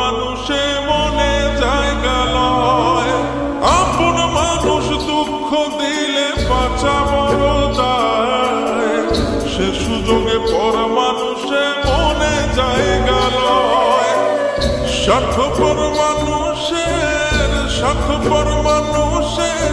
মানুষে মনে জায়গা লয়। আপন মানুষ দুঃখ দিলে বাঁচা বড় দায় সে সুযোগে পর মানুষে মনে জায়গা লয়। স্বার্থপর মানুষের স্বার্থপর মানুষের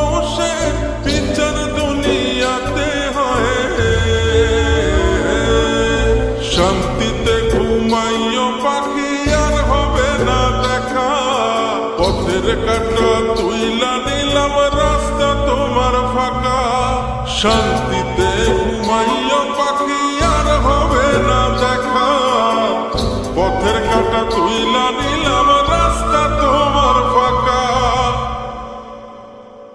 পাখি আর হবে না দেখা। পথের কাটা তুইলা নিলাম, রাস্তা তোমার ফাঁকা। শান্তিতে ঘুমাইও পাখি আর হবে না দেখা। পথের